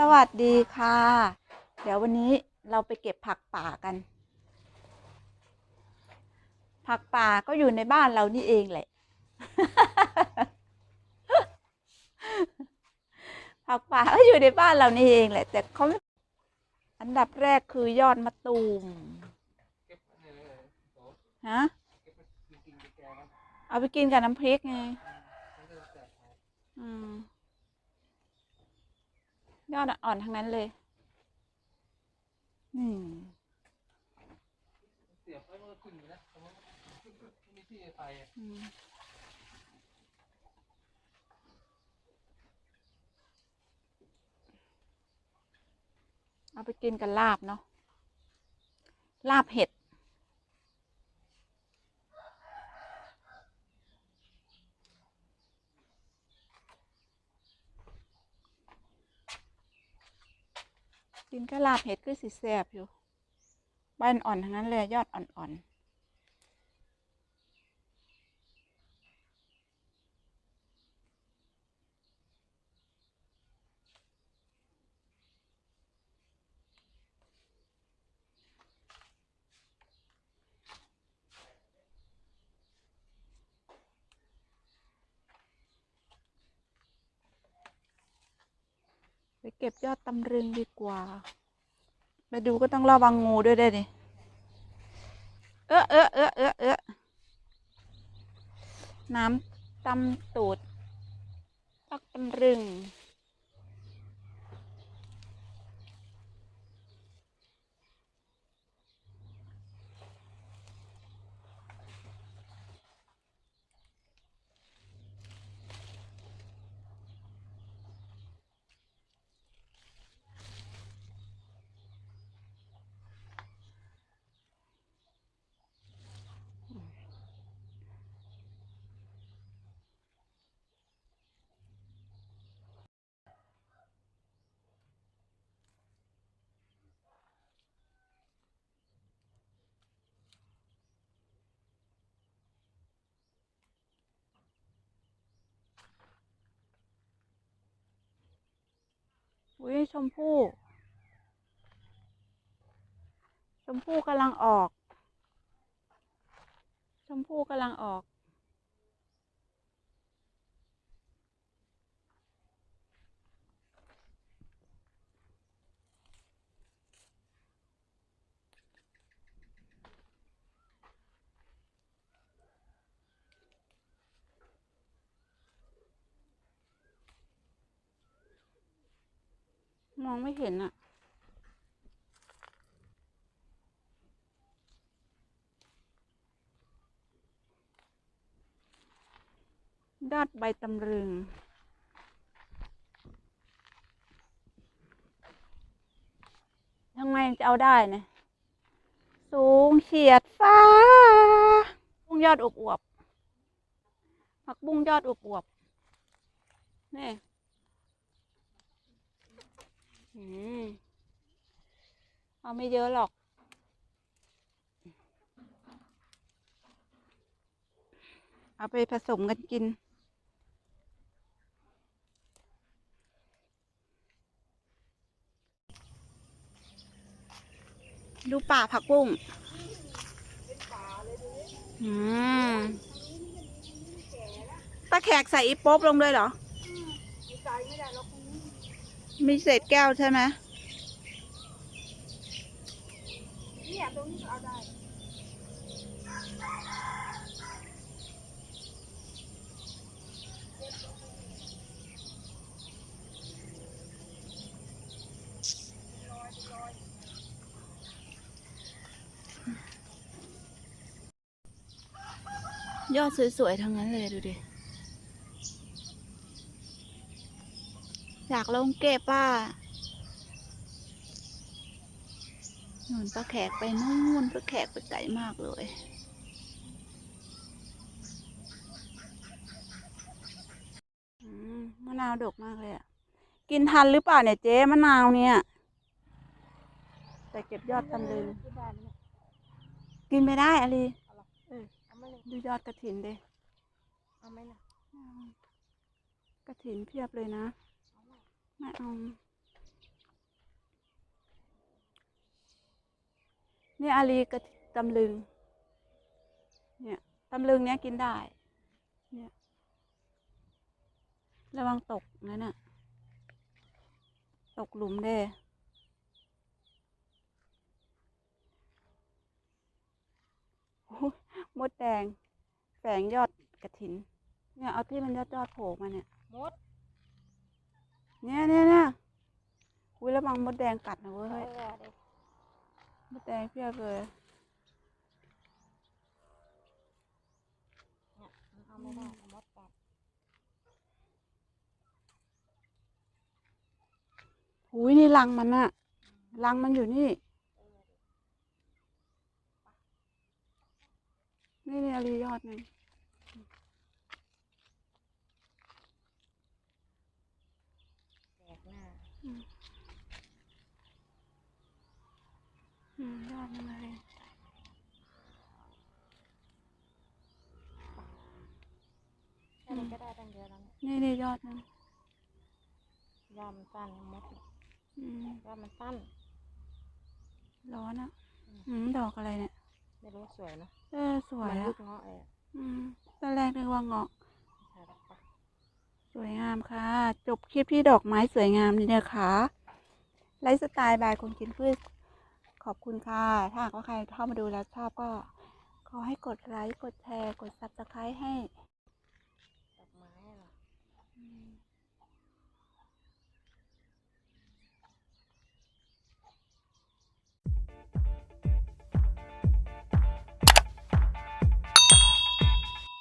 สวัสดีค่ะ เดี๋ยววันนี้เราไปเก็บผักป่ากัน ผักป่าก็อยู่ในบ้านเรานี่เองแหละ ผักป่าก็อยู่ในบ้านเรานี่เองแหละ แต่เขาไม่อันดับแรกคือยอดมะตูมฮะเอาไปกินกับน้ำพริกไง อืม ยอดอ่อนๆทั้งนั้นเลยอืมเสียบไว้มันก็ขึ้นอยู่นะแต่ว่าไม่มีที่ไปอะอืมเอาไปกินกับลาบเนาะลาบเห็ด กินกับลาบเห็ดคือสิแซ่บอยู่ใบอ่อนทั้งนั้นเลยยอดอ่อนๆ ไปเก็บยอดตำรึงดีกว่าไปดูก็ต้องระวังงูด้วยได้ดิเออเออเออเออเออน้ำตำตูดตักตำรึง อุ้ยชมพู่ ชมพู่กำลังออก ชมพู่กำลังออก มองไม่เห็นอะยอดใบตำลึง ทำไงจะเอาได้เนี่ย สูงเฉียดฟ้า บุ้งยอดอวบๆผักบุ้งยอดอวบๆนี่ เอาไม่เยอะหรอก เอาไปผสมกันกิน ดูป่าผักบุ้งอืมตาแขกใส่อีโป๊บลงเลยเหรอ มีเศษแก้วใช่ไหมเนี่ยตรงนี้เอาได้ยอดสวยๆทั้งนั้นเลยดูดิ อยากลงเก็บป่ะนู่นป้าแขกไปนู่นป้าแขกไปไกลมากเลยอืมมะนาวดกมากเลยอะ กินทันหรือเปล่าเนี่ยเจ๊มะนาวเนี่ย แต่เก็บยอดตำลึงที่บ้านเนี่ยกินไม่ได้อะไรเอาไม่เลยดูยอดกระถินดิเอาไหมล่ะกระถินเพียบเลยนะ ไม่เอาเนี่ยอาลีกับตำลึง เนี่ยตำลึงเนี้ยกินได้ เนี่ย ระวังตกนะน่ะ ตกหลุมเด้มดแดงแฝงยอดกระถิน เนี่ยเอาที่มันยอดยอดโผล่มาเนี่ย มด เนี่ยเนี่ยเนี่ยอุ้ยระวังมดแดงกัดนะเว้เอยอเด็กมดแดงเพียบเลยเนี่ยมันเอาไม่ได้เอามดกัดอุ้ยนี่รังมันอะรังมันอยู่นี่ นี่นี่อารียอดหนึ่ง แตกหน้า อืม ยอดหนึงเลยแค่นี้ก็ได้ตั้งเยอะแล้วเนี่ยนี่นี่ยอดหนึงยอดมันสั้นมดอืมยอดมันสั้น ร้อนอะอืมดอกอะไรเนี่ย ไม่รู้สวยเนอะเออสวยเหมือนลูอะกเงาะเลยอะอืมตอนแรกนึกว่าเงาะใช่แล้วปะสวยงามค่ะ จบคลิปที่ดอกไม้สวยงามนี่นะคะไลฟ์สไตล์บายคนกินพืช ขอบคุณค่ะ ถ้าหากว่าใครเข้ามาดูแล้วชอบก็ ขอให้กดไลค์ กดแชร์ กดซับสไครต์ให้